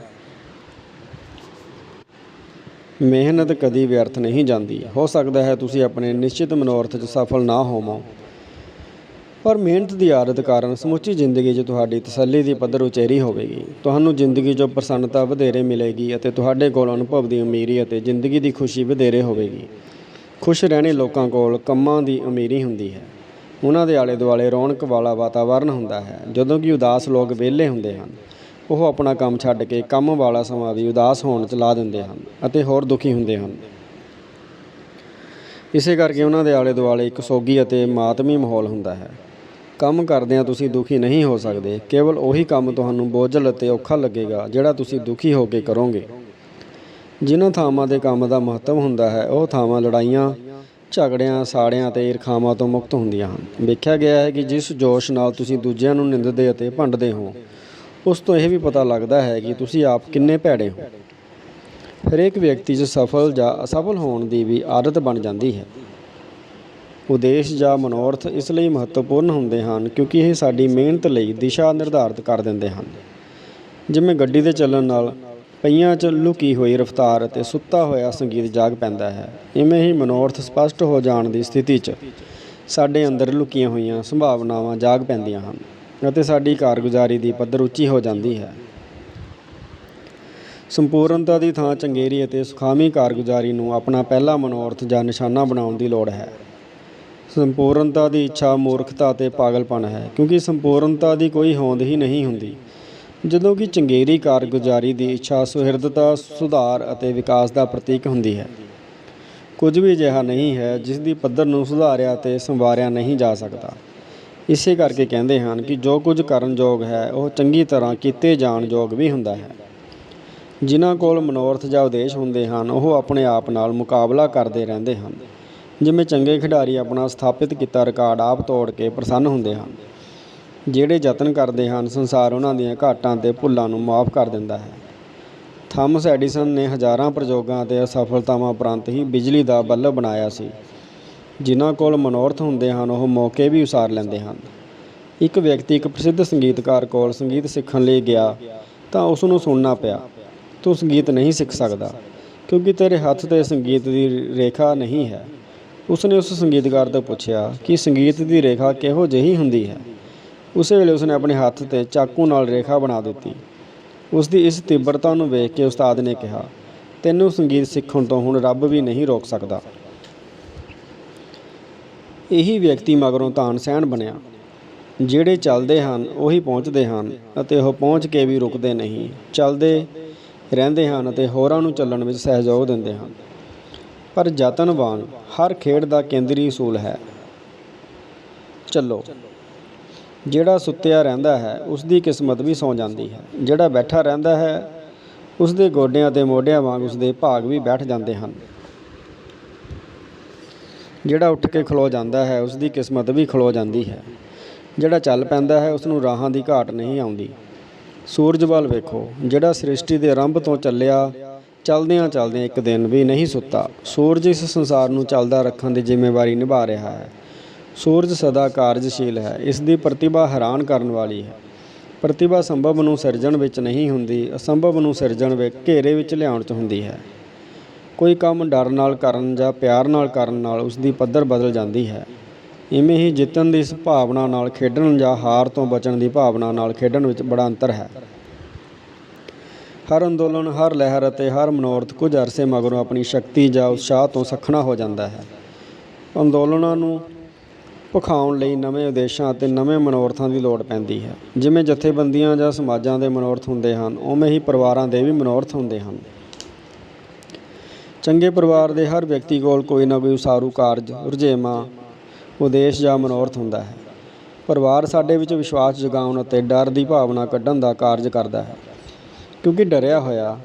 S1: ਮਿਹਨਤ ਕਦੀ ਵਿਅਰਥ ਨਹੀਂ ਜਾਂਦੀ। ਹੋ ਸਕਦਾ ਹੈ ਤੁਸੀਂ ਆਪਣੇ ਨਿਸ਼ਚਿਤ ਮਨੋਰਥ 'ਚ ਸਫਲ ਨਾ ਹੋਵੋ। ਪਰ ਮਿਹਨਤ ਦੀ ਆਦਤ ਕਾਰਨ ਸਮੁੱਚੀ ਜ਼ਿੰਦਗੀ 'ਚ ਤੁਹਾਡੀ ਤਸੱਲੀ ਦੀ ਪੱਧਰ ਉਚੇਰੀ ਹੋਵੇਗੀ। ਤੁਹਾਨੂੰ ਜ਼ਿੰਦਗੀ 'ਚੋਂ ਪ੍ਰਸੰਨਤਾ ਵਧੇਰੇ ਮਿਲੇਗੀ ਅਤੇ ਤੁਹਾਡੇ ਕੋਲ ਅਨੁਭਵ ਦੀ ਅਮੀਰੀ ਅਤੇ ਜ਼ਿੰਦਗੀ ਦੀ ਖੁਸ਼ੀ ਵਧੇਰੇ ਹੋਵੇਗੀ। ਖੁਸ਼ ਰਹਿਣੇ ਲੋਕਾਂ ਕੋਲ ਕੰਮਾਂ ਦੀ ਅਮੀਰੀ ਹੁੰਦੀ ਹੈ। ਉਹਨਾਂ ਦੇ ਆਲੇ ਦੁਆਲੇ ਰੌਣਕ ਵਾਲਾ ਵਾਤਾਵਰਨ ਹੁੰਦਾ ਹੈ, ਜਦੋਂ ਕਿ ਉਦਾਸ ਲੋਕ ਵਿਹਲੇ ਹੁੰਦੇ ਹਨ। ਉਹ ਆਪਣਾ ਕੰਮ ਛੱਡ ਕੇ ਕੰਮ ਵਾਲਾ ਸਮਾਂ ਵੀ ਉਦਾਸ ਹੋਣ ਚ ਲਾ ਦਿੰਦੇ ਹਨ ਅਤੇ ਹੋਰ ਦੁਖੀ ਹੁੰਦੇ ਹਨ। ਇਸੇ ਕਰਕੇ ਉਹਨਾਂ ਦੇ ਆਲੇ ਦੁਆਲੇ ਇੱਕ ਸੋਗੀ ਅਤੇ ਮਾਤਮੀ ਮਾਹੌਲ ਹੁੰਦਾ ਹੈ। ਕੰਮ ਕਰਦਿਆਂ ਤੁਸੀਂ ਦੁਖੀ ਨਹੀਂ ਹੋ ਸਕਦੇ, ਕੇਵਲ ਉਹੀ ਕੰਮ ਤੁਹਾਨੂੰ ਬੋਝਲ ਅਤੇ ਔਖਾ ਲੱਗੇਗਾ, ਜਿਹੜਾ ਤੁਸੀਂ ਦੁਖੀ ਹੋ ਕੇ ਕਰੋਗੇ। ਜਿਨ੍ਹਾਂ ਥਾਵਾਂ ਦੇ ਕੰਮ ਦਾ ਮਹੱਤਵ ਹੁੰਦਾ ਹੈ, ਉਹ ਥਾਵਾਂ ਲੜਾਈਆਂ ਝਗੜਿਆਂ, ਸਾੜਿਆਂ ਅਤੇ ਈਰਖਾਵਾਂ ਤੋਂ ਮੁਕਤ ਹੁੰਦੀਆਂ ਹਨ। ਵੇਖਿਆ ਗਿਆ ਹੈ ਕਿ ਜਿਸ ਜੋਸ਼ ਨਾਲ ਤੁਸੀਂ ਦੂਜਿਆਂ ਨੂੰ ਨਿੰਦਦੇ ਅਤੇ ਭੰਡਦੇ ਹੋ, ਉਸ ਤੋਂ ਇਹ ਵੀ ਪਤਾ ਲੱਗਦਾ ਹੈ ਕਿ ਤੁਸੀਂ ਆਪ ਕਿੰਨੇ ਭੈੜੇ ਹੋ। ਹਰੇਕ ਵਿਅਕਤੀ 'ਚ ਸਫਲ ਜਾਂ ਅਸਫਲ ਹੋਣ ਦੀ ਵੀ ਆਦਤ ਬਣ ਜਾਂਦੀ ਹੈ। ਉਦੇਸ਼ ਜਾਂ ਮਨੋਰਥ ਇਸ ਲਈ ਮਹੱਤਵਪੂਰਨ ਹੁੰਦੇ ਹਨ ਕਿਉਂਕਿ ਇਹ ਸਾਡੀ ਮਿਹਨਤ ਲਈ ਦਿਸ਼ਾ ਨਿਰਧਾਰਤ ਕਰ ਦਿੰਦੇ ਹਨ। ਜਿਵੇਂ ਗੱਡੀ ਦੇ ਚੱਲਣ ਨਾਲ ਪਈਆਂ 'ਚ ਲੁਕੀ ਹੋਈ ਰਫ਼ਤਾਰ ਅਤੇ ਸੁੱਤਾ ਹੋਇਆ ਸੰਗੀਤ ਜਾਗ ਪੈਂਦਾ ਹੈ। ਇਵੇਂ ਹੀ ਮਨੋਰਥ ਸਪਸ਼ਟ ਹੋ ਜਾਣ ਦੀ ਸਥਿਤੀ 'ਚ ਸਾਡੇ ਅੰਦਰ ਲੁਕੀਆਂ ਹੋਈਆਂ ਸੰਭਾਵਨਾਵਾਂ ਜਾਗ ਪੈਂਦੀਆਂ ਹਨ ਅਤੇ ਸਾਡੀ ਕਾਰਗੁਜ਼ਾਰੀ ਦੀ ਪੱਧਰ ਉੱਚੀ ਹੋ ਜਾਂਦੀ ਹੈ। ਸੰਪੂਰਨਤਾ ਦੀ ਥਾਂ ਚੰਗੇਰੀ ਅਤੇ ਸੁਖਾਮੀ ਕਾਰਗੁਜ਼ਾਰੀ ਨੂੰ ਆਪਣਾ ਪਹਿਲਾ ਮਨੋਰਥ ਜਾਂ ਨਿਸ਼ਾਨਾ ਬਣਾਉਣ ਦੀ ਲੋੜ ਹੈ। ਸੰਪੂਰਨਤਾ ਦੀ ਇੱਛਾ ਮੂਰਖਤਾ ਅਤੇ ਪਾਗਲਪਨ ਹੈ ਕਿਉਂਕਿ ਸੰਪੂਰਨਤਾ ਦੀ ਕੋਈ ਹੋਂਦ ਹੀ ਨਹੀਂ ਹੁੰਦੀ। ਜਦੋਂ ਕਿ ਚੰਗੇਰੀ ਕਾਰਗੁਜ਼ਾਰੀ ਦੀ ਇੱਛਾ, ਸੁਹਿਰਦਤਾ, ਸੁਧਾਰ ਅਤੇ ਵਿਕਾਸ ਦਾ ਪ੍ਰਤੀਕ ਹੁੰਦੀ ਹੈ। ਕੁਝ ਵੀ ਅਜਿਹਾ ਨਹੀਂ ਹੈ ਜਿਸ ਦੀ ਪੱਧਰ ਨੂੰ ਸੁਧਾਰਿਆ ਤੇ ਸੰਵਾਰਿਆ ਨਹੀਂ ਜਾ ਸਕਦਾ। ਇਸੇ ਕਰਕੇ ਕਹਿੰਦੇ ਹਨ ਕਿ ਜੋ ਕੁਝ ਕਰਨ ਯੋਗ ਹੈ, ਉਹ ਚੰਗੀ ਤਰ੍ਹਾਂ ਕੀਤੇ ਜਾਣ ਯੋਗ ਵੀ ਹੁੰਦਾ ਹੈ। ਜਿਨ੍ਹਾਂ ਕੋਲ ਮਨੋਰਥ ਜਾਂ ਉਦੇਸ਼ ਹੁੰਦੇ ਹਨ, ਉਹ ਆਪਣੇ ਆਪ ਨਾਲ ਮੁਕਾਬਲਾ ਕਰਦੇ ਰਹਿੰਦੇ ਹਨ। ਜਿਵੇਂ ਚੰਗੇ ਖਿਡਾਰੀ ਆਪਣਾ ਸਥਾਪਿਤ ਕੀਤਾ ਰਿਕਾਰਡ ਆਪ ਤੋੜ ਕੇ ਪ੍ਰਸੰਨ ਹੁੰਦੇ ਹਨ। ਜਿਹੜੇ ਯਤਨ ਕਰਦੇ ਹਨ, ਸੰਸਾਰ ਉਹਨਾਂ ਦੀਆਂ ਘਾਟਾਂ ਅਤੇ ਭੁੱਲਾਂ ਨੂੰ ਮਾਫ ਕਰ ਦਿੰਦਾ ਹੈ। ਥਾਮਸ ਐਡੀਸਨ ਨੇ ਹਜ਼ਾਰਾਂ ਪ੍ਰਯੋਗਾਂ ਅਤੇ ਅਸਫਲਤਾਵਾਂ ਉਪਰੰਤ ਹੀ ਬਿਜਲੀ ਦਾ ਬੱਲਬ ਬਣਾਇਆ ਸੀ। ਜਿਨ੍ਹਾਂ ਕੋਲ ਮਨੋਰਥ ਹੁੰਦੇ ਹਨ, ਉਹ ਮੌਕੇ ਵੀ ਉਸਾਰ ਲੈਂਦੇ ਹਨ। ਇੱਕ ਵਿਅਕਤੀ ਇੱਕ ਪ੍ਰਸਿੱਧ ਸੰਗੀਤਕਾਰ ਕੋਲ ਸੰਗੀਤ ਸਿੱਖਣ ਲਈ ਗਿਆ ਤਾਂ ਉਸ ਨੂੰ ਸੁਣਨਾ ਪਿਆ। ਤੂੰ ਸੰਗੀਤ ਨਹੀਂ ਸਿੱਖ ਸਕਦਾ, ਕਿਉਂਕਿ ਤੇਰੇ ਹੱਥ ਤੇ ਸੰਗੀਤ ਦੀ ਰੇਖਾ ਨਹੀਂ ਹੈ। ਉਸਨੇ ਉਸ ਸੰਗੀਤਕਾਰ ਤੋਂ ਪੁੱਛਿਆ ਕਿ ਸੰਗੀਤ ਦੀ ਰੇਖਾ ਕਿਹੋ ਜਿਹੀ ਹੁੰਦੀ ਹੈ? ਉਸੇ ਵੇਲੇ ਉਸਨੇ ਆਪਣੇ ਹੱਥ ਤੇ ਚਾਕੂ ਨਾਲ ਰੇਖਾ ਬਣਾ ਦਿੱਤੀ। ਉਸ ਦੀ ਇਸ ਤੀਬਰਤਾ ਨੂੰ ਵੇਖ ਕੇ ਉਸਤਾਦ ਨੇ ਕਿਹਾ, ਤੈਨੂੰ ਸੰਗੀਤ ਸਿੱਖਣ ਤੋਂ ਹੁਣ ਰੱਬ ਵੀ ਨਹੀਂ ਰੋਕ ਸਕਦਾ। ਇਹੀ ਵਿਅਕਤੀ ਮਗਰੋਂ ਤਾਨ ਸਹਿਣ ਬਣਿਆ। ਜਿਹੜੇ ਚੱਲਦੇ ਹਨ, ਉਹੀ ਪਹੁੰਚਦੇ ਹਨ ਅਤੇ ਉਹ ਪਹੁੰਚ ਕੇ ਵੀ ਰੁਕਦੇ ਨਹੀਂ। ਚੱਲਦੇ ਰਹਿੰਦੇ ਹਨ ਅਤੇ ਹੋਰਾਂ ਨੂੰ ਚੱਲਣ ਵਿੱਚ ਸਹਿਯੋਗ ਦਿੰਦੇ ਹਨ। ਪਰ ਯਤਨਵਾਨ ਹਰ ਖੇਡ ਦਾ ਕੇਂਦਰੀ ਅਸੂਲ ਹੈ। ਚੱਲੋ। ਜਿਹੜਾ ਸੁੱਤਿਆ ਰਹਿੰਦਾ ਹੈ ਉਸ ਦੀ ਕਿਸਮਤ ਵੀ ਸੌਂ ਜਾਂਦੀ ਹੈ। ਜਿਹੜਾ ਬੈਠਾ ਰਹਿੰਦਾ ਹੈ ਉਸ ਦੇ ਗੋਡਿਆਂ ਤੇ ਮੋਢਿਆਂ ਵਾਂਗ ਉਸ ਦੇ ਭਾਗ ਵੀ ਬੈਠ ਜਾਂਦੇ ਹਨ। ਜਿਹੜਾ ਉੱਠ ਕੇ ਖਲੋ ਜਾਂਦਾ ਹੈ ਉਸ ਦੀ ਕਿਸਮਤ ਵੀ ਖਲੋ ਜਾਂਦੀ ਹੈ। ਜਿਹੜਾ ਚੱਲ ਪੈਂਦਾ ਹੈ ਉਸ ਨੂੰ ਰਾਹਾਂ ਦੀ ਘਾਟ ਨਹੀਂ ਆਉਂਦੀ। ਸੂਰਜ ਵੱਲ ਵੇਖੋ, ਜਿਹੜਾ ਸ੍ਰਿਸ਼ਟੀ ਦੇ ਆਰੰਭ ਤੋਂ ਚੱਲਿਆ, ਚਲਦਿਆਂ ਚਲਦਿਆਂ ਇੱਕ ਦਿਨ ਵੀ ਨਹੀਂ ਸੁੱਤਾ। ਸੂਰਜ ਇਸ ਸੰਸਾਰ ਨੂੰ ਚੱਲਦਾ ਰੱਖਣ ਦੀ ਜ਼ਿੰਮੇਵਾਰੀ ਨਿਭਾ ਰਿਹਾ ਹੈ। ਸੂਰਜ ਸਦਾ ਕਾਰਜਸ਼ੀਲ ਹੈ, ਇਸ ਦੀ ਪ੍ਰਤਿਭਾ ਹੈਰਾਨ ਕਰਨ ਵਾਲੀ ਹੈ। ਪ੍ਰਤਿਭਾ ਸੰਭਵ ਨੂੰ ਸਿਰਜਣ ਵਿੱਚ ਨਹੀਂ ਹੁੰਦੀ, ਅਸੰਭਵ ਨੂੰ ਸਿਰਜਣ ਵਿੱਚ ਘੇਰੇ ਵਿੱਚ ਲਿਆਉਣ 'ਚ ਹੁੰਦੀ ਹੈ। ਕੋਈ ਕੰਮ ਡਰ ਨਾਲ ਕਰਨ ਜਾਂ ਪਿਆਰ ਨਾਲ ਕਰਨ ਨਾਲ ਉਸ ਦੀ ਪੱਧਰ ਬਦਲ ਜਾਂਦੀ ਹੈ। ਇਵੇਂ ਹੀ ਜਿੱਤਣ ਦੀ ਇਸ ਭਾਵਨਾ ਨਾਲ ਖੇਡਣ ਜਾਂ ਹਾਰ ਤੋਂ ਬਚਣ ਦੀ ਭਾਵਨਾ ਨਾਲ ਖੇਡਣ ਵਿੱਚ ਬੜਾ ਅੰਤਰ ਹੈ। ਹਰ ਅੰਦੋਲਨ, ਹਰ ਲਹਿਰ ਅਤੇ ਹਰ ਮਨੋਰਥ ਕੁਝ ਅਰਸੇ ਮਗਰੋਂ ਆਪਣੀ ਸ਼ਕਤੀ ਜਾਂ ਉਤਸ਼ਾਹ ਤੋਂ ਸਖਣਾ ਹੋ ਜਾਂਦਾ ਹੈ। ਅੰਦੋਲਨਾਂ ਨੂੰ ਭਖਾਉਣ ਲਈ ਨਵੇਂ ਉਦੇਸ਼ਾਂ ਅਤੇ ਨਵੇਂ ਮਨੋਰਥਾਂ ਦੀ ਲੋੜ ਪੈਂਦੀ ਹੈ। ਜਿਵੇਂ ਜਥੇਬੰਦੀਆਂ ਜਾਂ ਸਮਾਜਾਂ ਦੇ ਮਨੋਰਥ ਹੁੰਦੇ ਹਨ, ਉਵੇਂ ਹੀ ਪਰਿਵਾਰਾਂ ਦੇ ਵੀ ਮਨੋਰਥ ਹੁੰਦੇ ਹਨ। ਚੰਗੇ ਪਰਿਵਾਰ ਦੇ ਹਰ ਵਿਅਕਤੀ ਕੋਲ ਕੋਈ ਨਾ ਕੋਈ ਉਸਾਰੂ ਕਾਰਜ, ਰੁਝੇਵਾਂ, ਉਦੇਸ਼ ਜਾਂ ਮਨੋਰਥ ਹੁੰਦਾ ਹੈ। ਪਰਿਵਾਰ ਸਾਡੇ ਵਿੱਚ ਵਿਸ਼ਵਾਸ ਜਗਾਉਣ ਅਤੇ ਡਰ ਦੀ ਭਾਵਨਾ ਕੱਢਣ ਦਾ ਕਾਰਜ ਕਰਦਾ ਹੈ। ਕਿਉਂਕਿ ਡਰਿਆ ਹੋਇਆ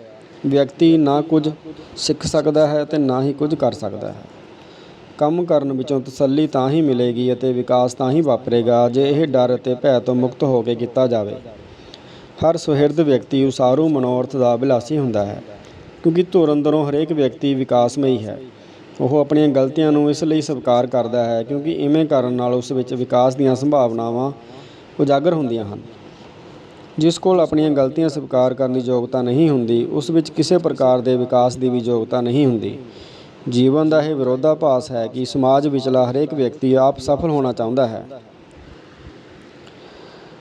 S1: ਵਿਅਕਤੀ ਨਾ ਕੁਝ ਸਿੱਖ ਸਕਦਾ ਹੈ ਤੇ ਨਾ ਹੀ ਕੁਝ ਕਰ ਸਕਦਾ ਹੈ। ਕੰਮ ਕਰਨ ਵਿੱਚੋਂ ਤਸੱਲੀ ਤਾਂ ਹੀ ਮਿਲੇਗੀ ਅਤੇ ਵਿਕਾਸ ਤਾਂ ਹੀ ਵਾਪਰੇਗਾ ਜੇ ਇਹ ਡਰ ਅਤੇ ਭੈ ਤੋਂ ਮੁਕਤ ਹੋ ਕੇ ਕੀਤਾ ਜਾਵੇ। ਹਰ ਸੁਹਿਰਦ ਵਿਅਕਤੀ ਉਸਾਰੂ ਮਨੋਰਥ ਦਾ ਬਿਲਾਸੀ ਹੁੰਦਾ ਹੈ, ਕਿਉਂਕਿ ਧੁਰ ਅੰਦਰੋਂ ਹਰੇਕ ਵਿਅਕਤੀ ਵਿਕਾਸਮਈ ਹੈ। ਉਹ ਆਪਣੀਆਂ ਗਲਤੀਆਂ ਨੂੰ ਇਸ ਲਈ ਸਵੀਕਾਰ ਕਰਦਾ ਹੈ, ਕਿਉਂਕਿ ਇਵੇਂ ਕਰਨ ਨਾਲ ਉਸ ਵਿੱਚ ਵਿਕਾਸ ਦੀਆਂ ਸੰਭਾਵਨਾਵਾਂ ਉਜਾਗਰ ਹੁੰਦੀਆਂ ਹਨ। ਜਿਸ ਕੋਲ ਆਪਣੀਆਂ ਗਲਤੀਆਂ ਸਵੀਕਾਰ ਕਰਨ ਦੀ ਯੋਗਤਾ ਨਹੀਂ ਹੁੰਦੀ, ਉਸ ਵਿੱਚ ਕਿਸੇ ਪ੍ਰਕਾਰ ਦੇ ਵਿਕਾਸ ਦੀ ਵੀ ਯੋਗਤਾ ਨਹੀਂ ਹੁੰਦੀ। ਜੀਵਨ ਦਾ ਇਹ ਵਿਰੋਧਾਭਾਸ ਹੈ ਕਿ ਸਮਾਜ ਵਿਚਲਾ ਹਰੇਕ ਵਿਅਕਤੀ ਆਪ ਸਫਲ ਹੋਣਾ ਚਾਹੁੰਦਾ ਹੈ।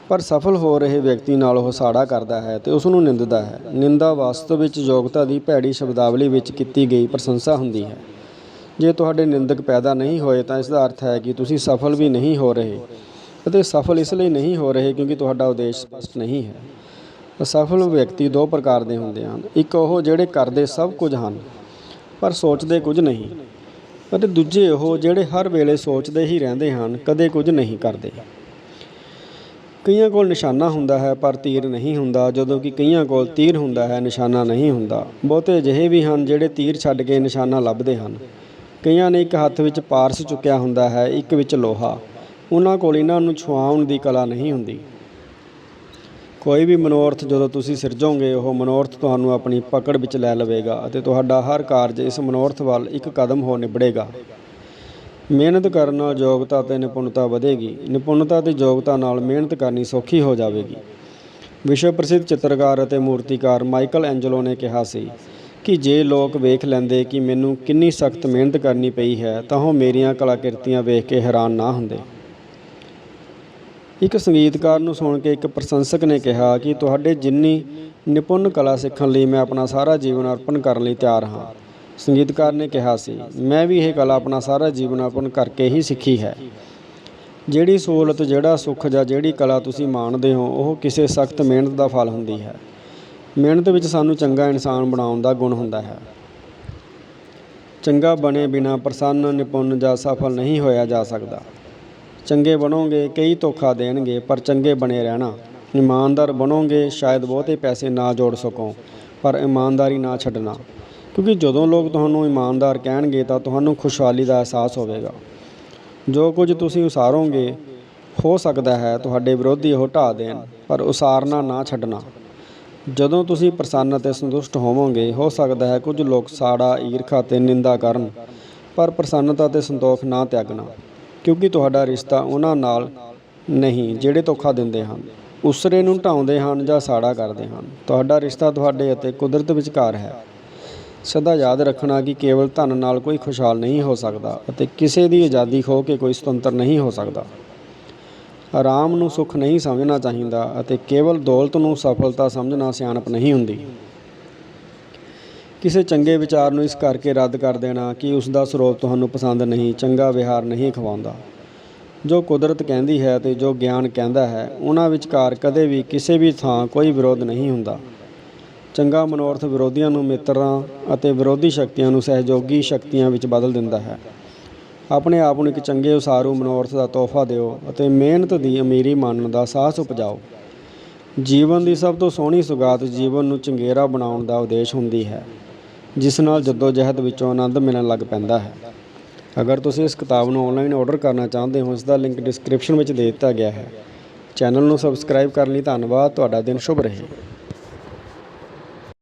S1: ਪਰ ਸਫਲ ਹੋ ਰਹੇ ਵਿਅਕਤੀ ਨਾਲ ਉਹ ਸਾੜਾ ਕਰਦਾ ਹੈ ਤੇ ਉਸ ਨੂੰ ਨਿੰਦਦਾ ਹੈ। ਨਿੰਦਾ ਵਾਸਤਵ ਵਿੱਚ ਯੋਗਤਾ ਦੀ ਭੈੜੀ ਸ਼ਬਦਾਵਲੀ ਵਿੱਚ ਕੀਤੀ ਗਈ ਪ੍ਰਸ਼ੰਸਾ ਹੁੰਦੀ ਹੈ। ਜੇ ਤੁਹਾਡੇ ਨਿੰਦਕ ਪੈਦਾ ਨਹੀਂ ਹੋਏ ਤਾਂ ਇਸ ਦਾ ਅਰਥ ਹੈ ਕਿ ਤੁਸੀਂ ਸਫਲ ਵੀ ਨਹੀਂ ਹੋ ਰਹੇ ਅਤੇ ਸਫਲ ਇਸ ਲਈ ਨਹੀਂ ਹੋ ਰਹੇ ਕਿਉਂਕਿ ਤੁਹਾਡਾ ਉਦੇਸ਼ ਸਪਸ਼ਟ ਨਹੀਂ ਹੈ। ਅਸਫਲ ਵਿਅਕਤੀ ਦੋ ਪ੍ਰਕਾਰ ਦੇ ਹੁੰਦੇ ਹਨ। ਇੱਕ ਉਹ ਜਿਹੜੇ ਕਰਦੇ ਸਭ ਕੁਝ ਹਨ ਪਰ ਸੋਚਦੇ ਕੁਝ ਨਹੀਂ। ਅਤੇ ਦੂਜੇ ਉਹ ਜਿਹੜੇ ਹਰ ਵੇਲੇ ਸੋਚਦੇ ਹੀ ਰਹਿੰਦੇ ਹਨ, ਕਦੇ ਕੁਝ ਨਹੀਂ ਕਰਦੇ। ਕਈਆਂ ਕੋਲ ਨਿਸ਼ਾਨਾ ਹੁੰਦਾ ਹੈ, ਪਰ ਤੀਰ ਨਹੀਂ ਹੁੰਦਾ, ਜਦੋਂ ਕਿ ਕਈਆਂ ਕੋਲ ਤੀਰ ਹੁੰਦਾ ਹੈ, ਨਿਸ਼ਾਨਾ ਨਹੀਂ ਹੁੰਦਾ। ਬਹੁਤੇ ਅਜਿਹੇ ਵੀ ਹਨ ਜਿਹੜੇ ਤੀਰ ਛੱਡ ਕੇ ਨਿਸ਼ਾਨਾ ਲੱਭਦੇ ਹਨ। ਕਈਆਂ ਨੇ ਇੱਕ ਹੱਥ ਵਿੱਚ ਪਾਰਸ ਚੁੱਕਿਆ ਹੁੰਦਾ ਹੈ, ਇੱਕ ਵਿੱਚ ਲੋਹਾ। ਉਹਨਾਂ ਕੋਲ ਇਹਨਾਂ ਨੂੰ ਛੁਆਉਣ ਦੀ ਕਲਾ ਨਹੀਂ ਹੁੰਦੀ। ਕੋਈ ਵੀ ਮਨੋਰਥ ਜਦੋਂ ਤੁਸੀਂ ਸਿਰਜੋਗੇ ਉਹ ਮਨੋਰਥ ਤੁਹਾਨੂੰ ਆਪਣੀ ਪਕੜ ਵਿੱਚ ਲੈ ਲਵੇਗਾ ਅਤੇ ਤੁਹਾਡਾ ਹਰ ਕਾਰਜ ਇਸ ਮਨੋਰਥ ਵੱਲ ਇੱਕ ਕਦਮ ਹੋ ਨਿਬੜੇਗਾ। ਮਿਹਨਤ ਕਰਨ ਨਾਲ ਯੋਗਤਾ ਅਤੇ ਨਿਪੁੰਨਤਾ ਵਧੇਗੀ। ਨਿਪੁੰਨਤਾ ਅਤੇ ਯੋਗਤਾ ਨਾਲ ਮਿਹਨਤ ਕਰਨੀ ਸੌਖੀ ਹੋ ਜਾਵੇਗੀ। ਵਿਸ਼ਵ ਪ੍ਰਸਿੱਧ ਚਿੱਤਰਕਾਰ ਅਤੇ ਮੂਰਤੀਕਾਰ ਮਾਈਕਲ ਐਂਜਲੋ ਨੇ ਕਿਹਾ ਸੀ ਕਿ ਜੇ ਲੋਕ ਵੇਖ ਲੈਂਦੇ ਕਿ ਮੈਨੂੰ ਕਿੰਨੀ ਸਖਤ ਮਿਹਨਤ ਕਰਨੀ ਪਈ ਹੈ, ਤਾਂ ਉਹ ਮੇਰੀਆਂ ਕਲਾਕ੍ਰਿਤੀਆਂ ਵੇਖ ਕੇ ਹੈਰਾਨ ਨਾ ਹੁੰਦੇ। ਇੱਕ ਸੰਗੀਤਕਾਰ ਨੂੰ ਸੁਣ ਕੇ ਇੱਕ ਪ੍ਰਸ਼ੰਸਕ ਨੇ ਕਿਹਾ ਕਿ ਤੁਹਾਡੇ ਜਿੰਨੀ ਨਿਪੁੰਨ ਕਲਾ ਸਿੱਖਣ ਲਈ ਮੈਂ ਆਪਣਾ ਸਾਰਾ ਜੀਵਨ ਅਰਪਣ ਕਰਨ ਲਈ ਤਿਆਰ ਹਾਂ। ਸੰਗੀਤਕਾਰ ਨੇ ਕਿਹਾ ਸੀ, ਮੈਂ ਵੀ ਇਹ ਕਲਾ ਆਪਣਾ ਸਾਰਾ ਜੀਵਨ ਅਰਪਣ ਕਰਕੇ ਹੀ ਸਿੱਖੀ ਹੈ। ਜਿਹੜੀ ਸਹੂਲਤ, ਜਿਹੜਾ ਸੁੱਖ ਜਾਂ ਜਿਹੜੀ ਕਲਾ ਤੁਸੀਂ ਮਾਣਦੇ ਹੋ, ਉਹ ਕਿਸੇ ਸਖਤ ਮਿਹਨਤ ਦਾ ਫਲ ਹੁੰਦੀ ਹੈ। ਮਿਹਨਤ ਵਿੱਚ ਸਾਨੂੰ ਚੰਗਾ ਇਨਸਾਨ ਬਣਾਉਣ ਦਾ ਗੁਣ ਹੁੰਦਾ ਹੈ। ਚੰਗਾ ਬਣੇ ਬਿਨਾ ਪ੍ਰਸੰਨ, ਨਿਪੁੰਨ ਜਾਂ ਸਫਲ ਨਹੀਂ ਹੋਇਆ ਜਾ ਸਕਦਾ। ਚੰਗੇ ਬਣੋਗੇ, ਕਈ ਧੋਖਾ ਦੇਣਗੇ, ਪਰ ਚੰਗੇ ਬਣੇ ਰਹਿਣਾ। ਇਮਾਨਦਾਰ ਬਣੋਗੇ, ਸ਼ਾਇਦ ਬਹੁਤੇ ਪੈਸੇ ਨਾ ਜੋੜ ਸਕੋ, ਪਰ ਇਮਾਨਦਾਰੀ ਨਾ ਛੱਡਣਾ। ਕਿਉਂਕਿ ਜਦੋਂ ਲੋਕ ਤੁਹਾਨੂੰ ਇਮਾਨਦਾਰ ਕਹਿਣਗੇ, ਤਾਂ ਤੁਹਾਨੂੰ ਖੁਸ਼ਹਾਲੀ ਦਾ ਅਹਿਸਾਸ ਹੋਵੇਗਾ। ਜੋ ਕੁਝ ਤੁਸੀਂ ਉਸਾਰੋਗੇ, ਹੋ ਸਕਦਾ ਹੈ ਤੁਹਾਡੇ ਵਿਰੋਧੀ ਉਹ ਢਾਹ ਦੇਣ, ਪਰ ਉਸਾਰਨਾ ਨਾ ਛੱਡਣਾ। ਜਦੋਂ ਤੁਸੀਂ ਪ੍ਰਸੰਨ ਅਤੇ ਸੰਤੁਸ਼ਟ ਹੋਵੋਗੇ, ਹੋ ਸਕਦਾ ਹੈ ਕੁਝ ਲੋਕ ਸਾੜਾ, ਈਰਖਾ ਤੇ ਨਿੰਦਾ ਕਰਨ, ਪਰ ਪ੍ਰਸੰਨਤਾ ਤੇ ਸੰਤੋਖ ਨਾ ਤਿਆਗਣਾ। ਕਿਉਂਕਿ ਤੁਹਾਡਾ ਰਿਸ਼ਤਾ ਉਹਨਾਂ ਨਾਲ ਨਹੀਂ, ਜਿਹੜੇ ਧੋਖਾ ਦਿੰਦੇ ਹਨ। ਉਸਰੇ ਨੂੰ ਢਾਉਂਦੇ ਹਨ ਜਾਂ ਸਾੜਾ ਕਰਦੇ ਹਨ। ਤੁਹਾਡਾ ਰਿਸ਼ਤਾ ਤੁਹਾਡੇ ਅਤੇ ਕੁਦਰਤ ਵਿਚਕਾਰ ਹੈ। ਸਦਾ ਯਾਦ ਰੱਖਣਾ ਕਿ ਕੇਵਲ ਧਨ ਨਾਲ ਕੋਈ ਖੁਸ਼ਹਾਲ ਨਹੀਂ ਹੋ ਸਕਦਾ ਅਤੇ ਕਿਸੇ ਦੀ ਆਜ਼ਾਦੀ ਖੋ ਕੇ ਕੋਈ ਸੁਤੰਤਰ ਨਹੀਂ ਹੋ ਸਕਦਾ। ਆਰਾਮ ਨੂੰ ਸੁੱਖ ਨਹੀਂ ਸਮਝਣਾ ਚਾਹੀਦਾ ਅਤੇ ਕੇਵਲ ਦੌਲਤ ਨੂੰ ਸਫਲਤਾ ਸਮਝਣਾ ਸਿਆਣਪ ਨਹੀਂ ਹੁੰਦੀ। ਕਿਸੇ ਚੰਗੇ ਵਿਚਾਰ ਨੂੰ ਇਸ ਕਰਕੇ ਰੱਦ ਕਰ ਦੇਣਾ ਕਿ ਉਸ ਦਾ ਸਰੋਤ ਤੁਹਾਨੂੰ ਪਸੰਦ ਨਹੀਂ, ਚੰਗਾ ਵਿਹਾਰ ਨਹੀਂ ਖਵਾਉਂਦਾ। ਜੋ ਕੁਦਰਤ ਕਹਿੰਦੀ ਹੈ ਤੇ ਜੋ ਗਿਆਨ ਕਹਿੰਦਾ ਹੈ, ਉਹਨਾਂ ਵਿਚਕਾਰ ਕਦੇ ਵੀ ਕਿਸੇ ਵੀ ਥਾਂ ਕੋਈ ਵਿਰੋਧ ਨਹੀਂ ਹੁੰਦਾ। ਚੰਗਾ ਮਨੋਰਥ ਵਿਰੋਧੀਆਂ ਨੂੰ ਮਿੱਤਰਾਂ ਅਤੇ ਵਿਰੋਧੀ ਸ਼ਕਤੀਆਂ ਨੂੰ ਸਹਿਯੋਗੀ ਸ਼ਕਤੀਆਂ ਵਿੱਚ ਬਦਲ ਦਿੰਦਾ ਹੈ। ਆਪਣੇ ਆਪ ਨੂੰ ਇੱਕ ਚੰਗੇ ਉਸਾਰੂ ਮਨੋਰਥ ਦਾ ਤੋਹਫਾ ਦਿਓ ਅਤੇ ਮਿਹਨਤ ਦੀ ਅਮੀਰੀ ਮੰਨਣ ਦਾ ਸਾਹਸ ਉਪਜਾਓ। ਜੀਵਨ ਦੀ ਸਭ ਤੋਂ ਸੋਹਣੀ ਸੁਗਾਤ ਜੀਵਨ ਨੂੰ ਚੰਗੇਰਾ ਬਣਾਉਣ ਦਾ ਉਦੇਸ਼ ਹੁੰਦੀ ਹੈ। ਜਿਸ ਨਾਲ ਜਹਿਦ ਵਿੱਚੋਂ ਆਨੰਦ ਮਿਲਣ ਲੱਗ ਪੈਂਦਾ ਹੈ। ਅਗਰ ਤੁਸੀਂ ਇਸ ਕਿਤਾਬ ਨੂੰ ਆਨਲਾਈਨ ਆਰਡਰ ਕਰਨਾ ਚਾਹੁੰਦੇ ਹੋ ਇਸ ਦਾ ਲਿੰਕ ਡਿਸਕ੍ਰਿਪਸ਼ਨ ਵਿੱਚ ਦੇ ਦਿੱਤਾ ਗਿਆ ਹੈ। ਚੈਨਲ ਨੂੰ ਸਬਸਕ੍ਰਾਈਬ ਕਰਨ ਲਈ ਧੰਨਵਾਦ। ਤੁਹਾਡਾ ਦਿਨ ਸ਼ੁਭ ਰਹੇ।